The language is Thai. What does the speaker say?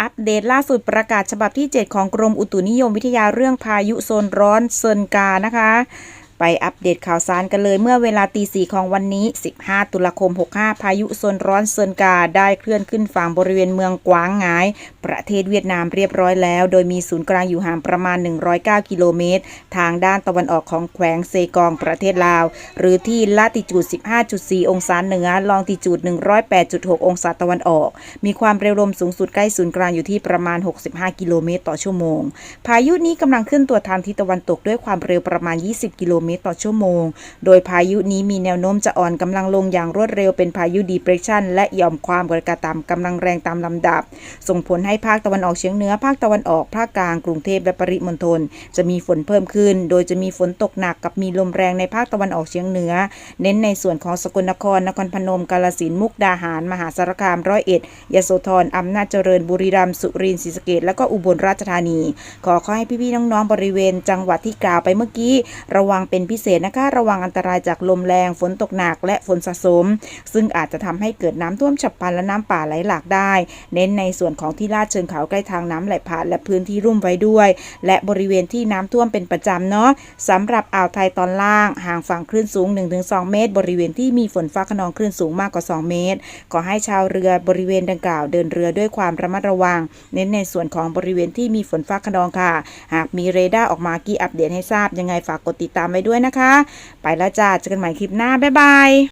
อัปเดตล่าสุดประกาศฉบับที่ 7 ของกรมอุตุนิยมวิทยาเรื่องพายุโซนร้อนเซินกานะคะ ไปอัปเดตข่าวสารกันเลยเมื่อเวลาตีสี่ของวันนี้ 15 ตุลาคม 65 พายุโซนร้อนเซินกาได้เคลื่อนขึ้นฝั่งบริเวณเมืองกวางงาย ประเทศเวียดนามเรียบร้อยแล้ว โดยมีศูนย์กลางอยู่ห่างประมาณ 109 กิโลเมตร ทางด้านตะวันออกของแขวงเซกองประเทศลาว หรือที่ลาติจูด 15.4 องศาเหนือ ลองติจูด 108.6 องศาตะวันออก มีความเร็วลมสูงสุดใกล้ศูนย์กลางอยู่ที่ประมาณ 65 กิโลเมตรต่อชั่วโมง พายุนี้กำลังเคลื่อนตัวทางทิศตะวันตกด้วยความเร็วประมาณ 20 กิโลเมตรต่อชั่วโมง โดยพายุนี้มีแนวโน้มจะอ่อนกำลังลงอย่างรวดเร็วเป็นพายุดีเพรสชันและหย่อมความกดอากาศต่ำกำลังแรงตามลำดับ ส่งผลให้ภาคตะวันออกเฉียงเหนือ ภาคตะวันออกภาคกลางกรุงเทพและปริมณฑลจะมีฝนเพิ่มขึ้น โดยจะมีฝนตกหนักกับมีลมแรงในภาคตะวันออกเฉียงเหนือ เน้นในส่วนของสกลนครนครพนมกาฬสินธุ์มุกดาหาร มหาสารคามร้อยเอ็ดยโสธรอำนาจเจริญบุรีรัมย์สุรินทร์ศรีสะเกษและก็อุบลราชธานี ขอขอให้พี่ๆน้องๆบริเวณ จังหวัดที่กล่าวไปเมื่อกี้ ระวังเป็นพิเศษนะคะ ระวังอันตรายจากลมแรง ฝนตกหนัก และฝนสะสม ซึ่งอาจจะทำให้เกิดน้ำท่วมฉับพลันและน้ำป่าไหลหลากได้ เน้นในส่วนของที่ลาดเชิงเขาใกล้ทางน้ำไหลผ่านและพื้นที่รุ่มไว้ด้วย และบริเวณที่น้ำท่วมเป็นประจำเนาะสำหรับอ่าวไทยตอนล่าง ห่างฝั่งคลื่นสูง 1-2 เมตร บริเวณที่มีฝนฟ้าขนองคลื่นสูงมากกว่า 2 เมตร ขอให้ชาวเรือบริเวณดังกล่าวเดินเรือด้วยความระมัดระวัง เน้นในส่วนของบริเวณที่มีฝนฟ้าขนองค่ะ หากมีเรดาร์ออกมากี้อัปเดตให้ทราบยังไงฝากกดติดตามไว้ด้วยนะคะ ไปแล้วจ้าเจอกันใหม่คลิปหน้า บ๊ายบาย